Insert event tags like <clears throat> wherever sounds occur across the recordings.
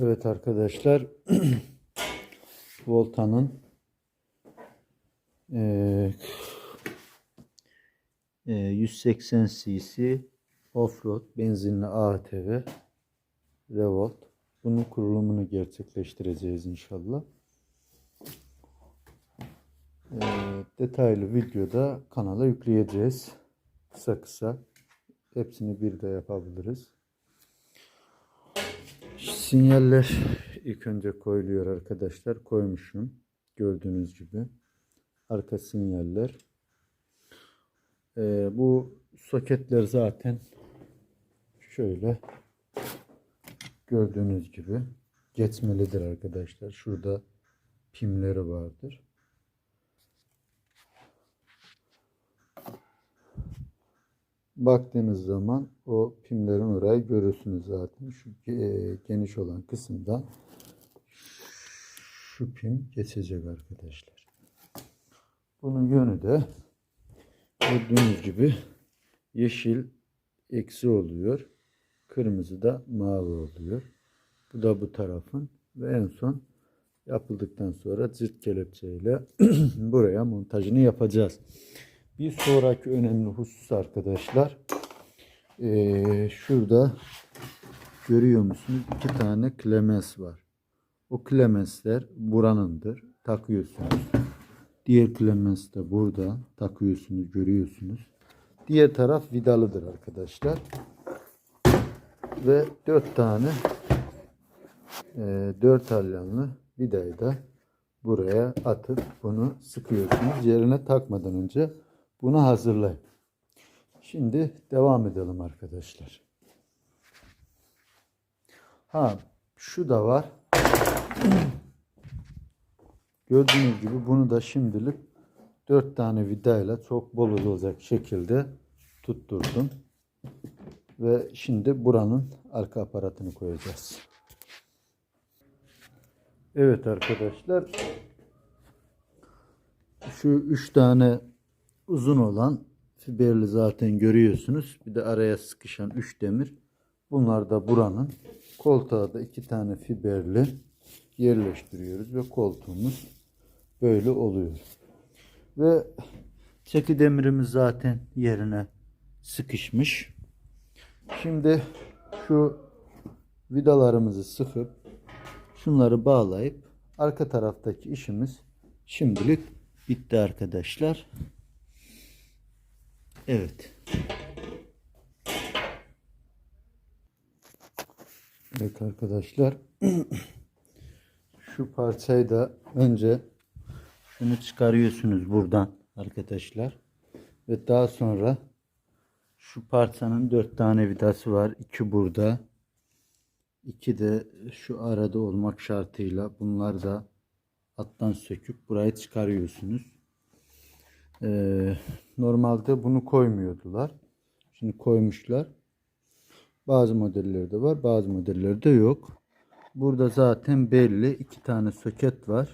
Evet arkadaşlar <clears throat> Volta'nın eee, eee, 180 cc offroad benzinli ATV Revolt bunun kurulumunu gerçekleştireceğiz inşallah. Eee, detaylı videoda kanala yükleyeceğiz. Kısa kısa hepsini bir de yapabiliriz. Sinyaller ilk önce koyuluyor arkadaşlar. Koymuşum. Gördüğünüz gibi. Arka sinyaller. Ee, bu soketler zaten şöyle gördüğünüz gibi geçmelidir arkadaşlar. Şurada pimleri vardır. Baktığınız zaman o pimlerin orayı görürsünüz zaten. Şu e, geniş olan kısımda şu pim geçecek arkadaşlar. Bunun yönü de gördüğünüz gibi yeşil eksi oluyor. Kırmızı da mavi oluyor. Bu da bu tarafın ve en son yapıldıktan sonra zırt kelepçeyle <clears throat> buraya montajını yapacağız. Bir sonraki önemli husus arkadaşlar. Ee, şurada görüyor musunuz? İki tane klemens var. O klemensler buranındır. Takıyorsunuz. Diğer klemens de burada. Takıyorsunuz, görüyorsunuz. Diğer taraf vidalıdır arkadaşlar. Ve dört tane e, dört alyanlı vidayı da buraya atıp bunu sıkıyorsunuz. Yerine takmadan önce bunu hazırlayın. Şimdi devam edelim arkadaşlar. Ha şu da var. Gördüğünüz gibi bunu da şimdilik dört tane vidayla çok bol olacak şekilde tutturdum. Ve şimdi buranın arka aparatını koyacağız. Evet arkadaşlar. Şu üç tane uzun olan fiberli zaten görüyorsunuz. Bir de araya sıkışan 3 demir. Bunlar da buranın. Koltuğa da iki tane fiberli yerleştiriyoruz ve koltuğumuz böyle oluyor. Ve çeki demirimiz zaten yerine sıkışmış. Şimdi şu vidalarımızı sıkıp şunları bağlayıp arka taraftaki işimiz şimdilik bitti arkadaşlar. Evet. Evet arkadaşlar. <clears throat> Şu parçayı da önce şunu çıkarıyorsunuz buradan arkadaşlar. Ve daha sonra şu parçanın dört tane vidası var. iki burada. iki de şu arada olmak şartıyla bunlar da alttan söküp burayı çıkarıyorsunuz. Ee, normalde bunu koymuyordular. Şimdi koymuşlar. Bazı modellerde var, bazı modellerde yok. Burada zaten belli iki tane soket var.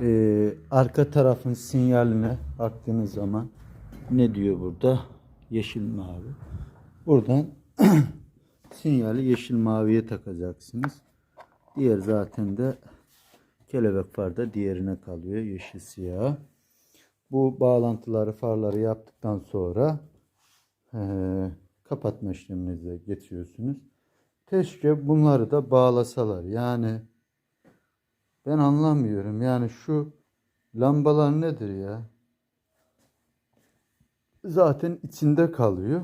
Ee, arka tarafın sinyaline baktığınız zaman ne diyor burada? Yeşil mavi. Buradan <clears throat> sinyali yeşil maviye takacaksınız. Diğer zaten de kelebek farda diğerine kalıyor yeşil siyah. Bu bağlantıları farları yaptıktan sonra e, kapatma işleminize geçiyorsunuz. Keşke bunları da bağlasalar. Yani ben anlamıyorum. Yani şu lambalar nedir ya? Zaten içinde kalıyor.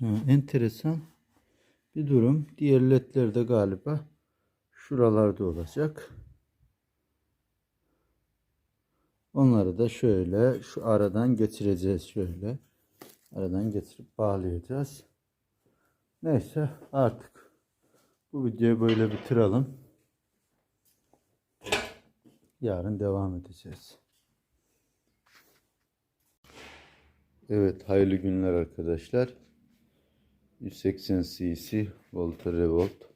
Ha, enteresan bir durum. Diğer ledler de galiba şuralarda olacak. Onları da şöyle şu aradan geçireceğiz şöyle. Aradan geçirip bağlayacağız. Neyse artık bu videoyu böyle bitirelim. Yarın devam edeceğiz. Evet hayırlı günler arkadaşlar. 180 cc Volta Revolt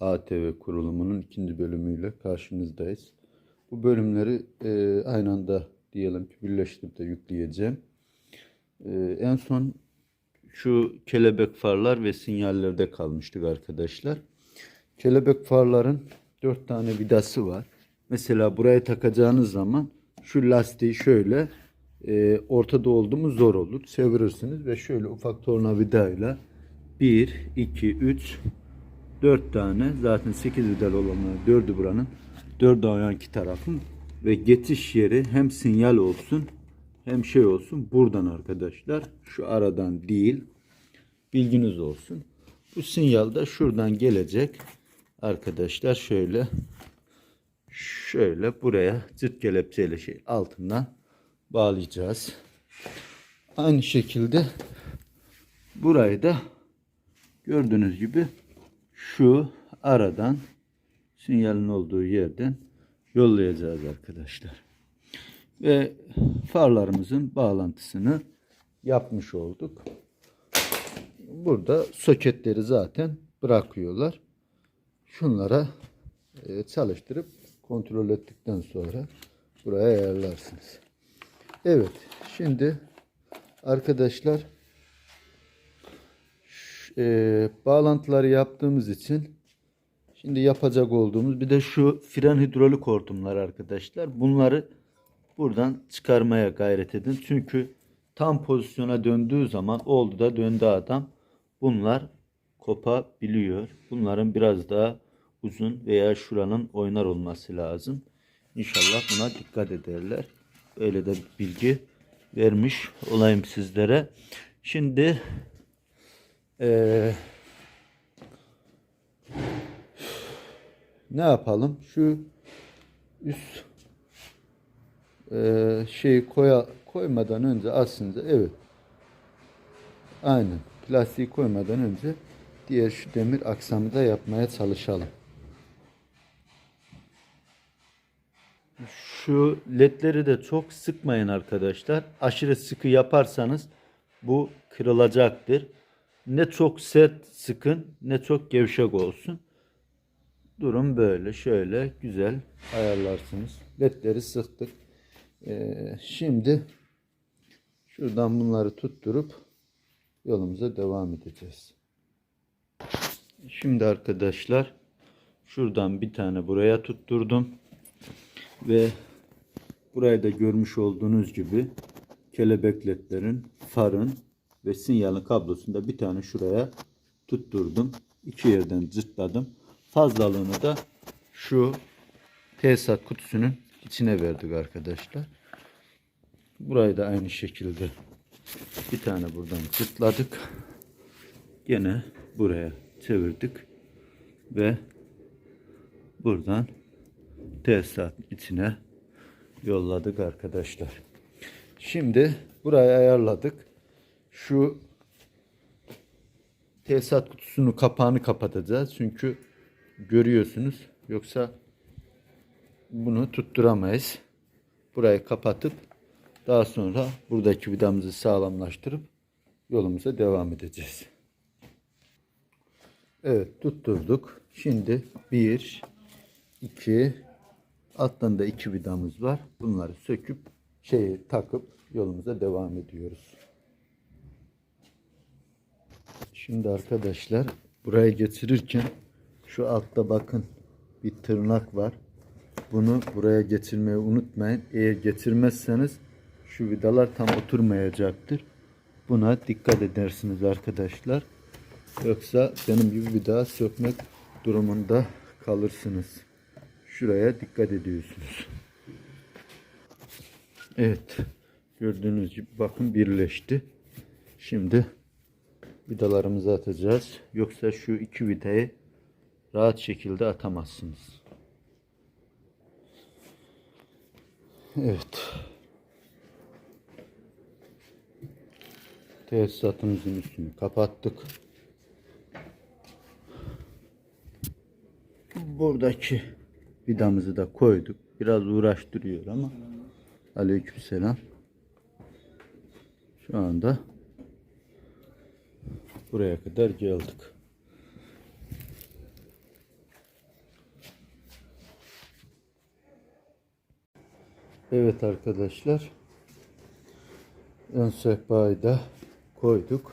ATV kurulumunun ikinci bölümüyle karşınızdayız. Bu bölümleri e, aynı anda diyelim ki birleştirip de yükleyeceğim. E, en son şu kelebek farlar ve sinyallerde kalmıştık arkadaşlar. Kelebek farların 4 tane vidası var. Mesela buraya takacağınız zaman şu lastiği şöyle e, ortada oldu mu zor olur. Çevirirsiniz ve şöyle ufak tornavidayla 1, 2, 3, 4 tane zaten 8 vidal olanlar 4'ü buranın 4 o iki tarafın ve geçiş yeri hem sinyal olsun hem şey olsun buradan arkadaşlar şu aradan değil bilginiz olsun. Bu sinyal da şuradan gelecek arkadaşlar şöyle şöyle buraya zıt kelepçeyle şey altından bağlayacağız. Aynı şekilde burayı da gördüğünüz gibi şu aradan sinyalin olduğu yerden yollayacağız arkadaşlar. Ve farlarımızın bağlantısını yapmış olduk. Burada soketleri zaten bırakıyorlar. Şunlara e, çalıştırıp kontrol ettikten sonra buraya ayarlarsınız. Evet. Şimdi arkadaşlar e, bağlantıları yaptığımız için şimdi yapacak olduğumuz bir de şu fren hidrolik hortumlar arkadaşlar. Bunları buradan çıkarmaya gayret edin. Çünkü tam pozisyona döndüğü zaman oldu da döndü adam. Bunlar kopabiliyor. Bunların biraz daha uzun veya şuranın oynar olması lazım. İnşallah buna dikkat ederler. Öyle de bilgi vermiş olayım sizlere. Şimdi eee, ne yapalım? Şu üst eee şeyi koya, koymadan önce aslında evet aynen plastiği koymadan önce diğer şu demir aksamı da yapmaya çalışalım. Şu ledleri de çok sıkmayın arkadaşlar. Aşırı sıkı yaparsanız bu kırılacaktır. Ne çok sert sıkın ne çok gevşek olsun. Durum böyle. Şöyle güzel ayarlarsınız. Ledleri sıktık. Ee, şimdi şuradan bunları tutturup yolumuza devam edeceğiz. Şimdi arkadaşlar şuradan bir tane buraya tutturdum. Ve burayı da görmüş olduğunuz gibi kelebekletlerin, farın ve sinyalin kablosunda bir tane şuraya tutturdum. İki yerden zırtladım. Fazlalığını da şu tesisat kutusunun içine verdik arkadaşlar. Burayı da aynı şekilde bir tane buradan zırtladık. Gene buraya çevirdik ve buradan tesisat içine yolladık arkadaşlar. Şimdi burayı ayarladık. Şu tesisat kutusunu kapağını kapatacağız. Çünkü görüyorsunuz. Yoksa bunu tutturamayız. Burayı kapatıp daha sonra buradaki vidamızı sağlamlaştırıp yolumuza devam edeceğiz. Evet tutturduk. Şimdi bir, iki, alttan da iki vidamız var. Bunları söküp şeyi takıp yolumuza devam ediyoruz. Şimdi arkadaşlar buraya getirirken şu altta bakın bir tırnak var. Bunu buraya getirmeyi unutmayın. Eğer getirmezseniz şu vidalar tam oturmayacaktır. Buna dikkat edersiniz arkadaşlar. Yoksa benim gibi bir daha sökmek durumunda kalırsınız. Şuraya dikkat ediyorsunuz. Evet. Gördüğünüz gibi bakın birleşti. Şimdi vidalarımızı atacağız. Yoksa şu iki vidayı rahat şekilde atamazsınız. Evet. Tesisatımızın üstünü kapattık. Buradaki vidamızı da koyduk. Biraz uğraştırıyor ama aleykümselam. Şu anda buraya kadar geldik. Evet arkadaşlar. Ön sehpayı da koyduk.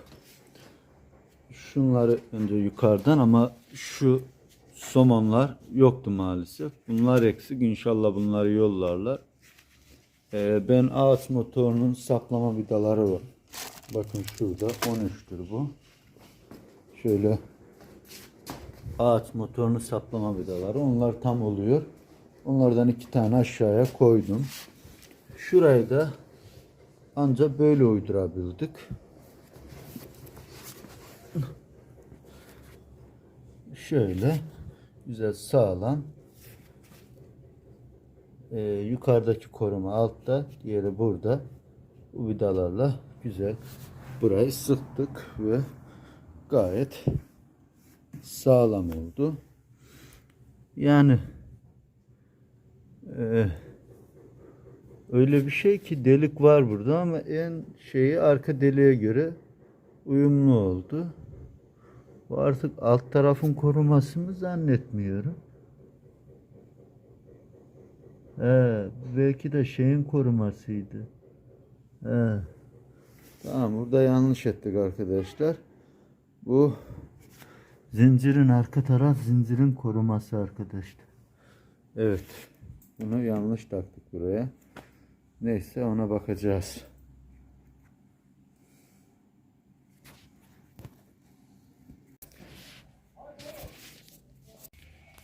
şunları önce yukarıdan ama şu somonlar yoktu maalesef. Bunlar eksik. İnşallah bunları yollarlar. Ee, ben ağaç motorunun saplama vidaları var. Bakın şurada 13'tür bu. Şöyle ağaç motorunu saplama vidaları. Onlar tam oluyor. Onlardan iki tane aşağıya koydum. Şurayı da ancak böyle uydurabildik. Şöyle güzel sağlam. Ee, yukarıdaki koruma altta, diğeri burada. Bu vidalarla güzel burayı sıktık ve gayet sağlam oldu. Yani e, öyle bir şey ki delik var burada ama en şeyi arka deliğe göre uyumlu oldu. Bu artık alt tarafın koruması mı zannetmiyorum. He, belki de şeyin korumasıydı. He. Tamam burada yanlış ettik arkadaşlar. Bu zincirin arka taraf zincirin koruması arkadaşlar. Evet. Bunu yanlış taktık buraya. Neyse ona bakacağız.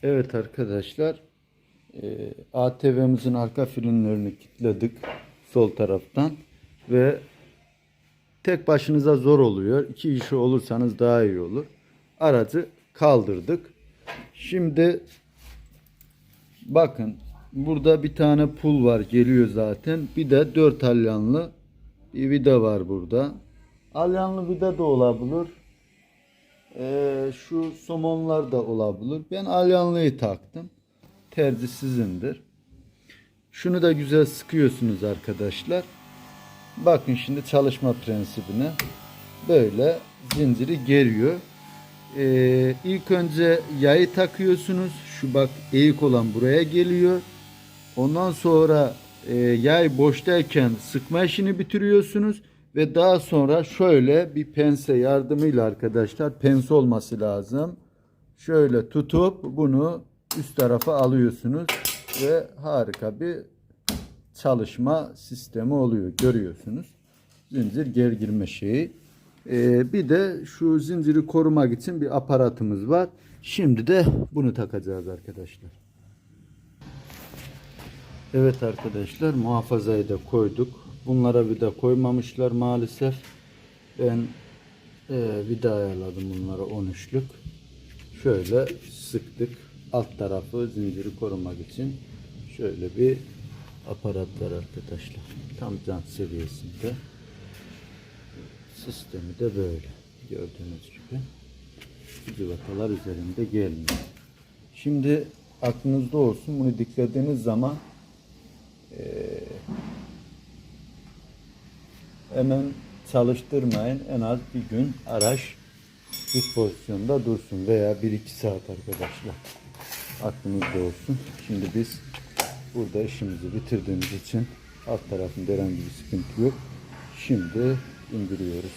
Evet arkadaşlar. e, ATV'mizin arka frenlerini kilitledik sol taraftan ve tek başınıza zor oluyor. İki kişi olursanız daha iyi olur. Aracı kaldırdık. Şimdi bakın burada bir tane pul var geliyor zaten. Bir de dört alyanlı bir vida var burada. Alyanlı vida da olabilir. Ee, şu somonlar da olabilir. Ben alyanlıyı taktım. Tercih sizindir. Şunu da güzel sıkıyorsunuz arkadaşlar. Bakın şimdi çalışma prensibine. Böyle zinciri geriyor. Ee, ilk önce yayı takıyorsunuz. Şu bak eğik olan buraya geliyor. Ondan sonra e, yay boştayken sıkma işini bitiriyorsunuz ve daha sonra şöyle bir pense yardımıyla arkadaşlar pense olması lazım. Şöyle tutup bunu üst tarafa alıyorsunuz ve harika bir çalışma sistemi oluyor görüyorsunuz. Zincir gergirme şeyi. Ee, bir de şu zinciri korumak için bir aparatımız var. Şimdi de bunu takacağız arkadaşlar. Evet arkadaşlar muhafazayı da koyduk. Bunlara vida koymamışlar maalesef. Ben e, vida ayarladım bunlara 13'lük. Şöyle sıktık. Alt tarafı zinciri korumak için şöyle bir aparat var arkadaşlar. Tam can seviyesinde. Sistemi de böyle. Gördüğünüz gibi. Cıvatalar üzerinde gelmiyor. Şimdi aklınızda olsun bunu diklediğiniz zaman hemen çalıştırmayın. En az bir gün araç düz pozisyonda dursun veya 1-2 saat arkadaşlar. Aklınızda olsun. Şimdi biz burada işimizi bitirdiğimiz için alt tarafında herhangi bir sıkıntı yok. Şimdi indiriyoruz.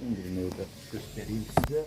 İndirmeyi de göstereyim size.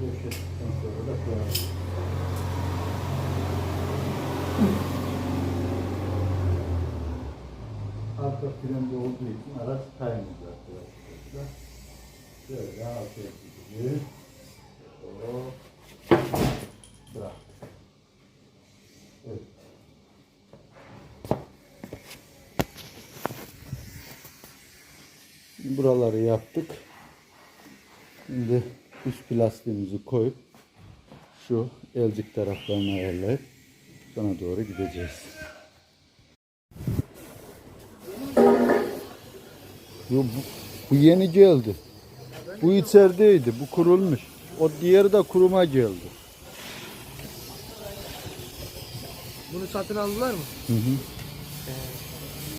Döşedikten sonra. Arka frende olduğu için araç kaymayacak arkadaşlar. Şöyle gibi. Hop. Bırak. Evet. Buraları yaptık. Şimdi üst plastiğimizi koyup şu elcik taraflarını ayarlayıp sana doğru gideceğiz. Bu, bu yeni geldi. Bu içerideydi. Bu kurulmuş. O diğeri de kuruma geldi. Bunu satın aldılar mı? Hı hı. Ee,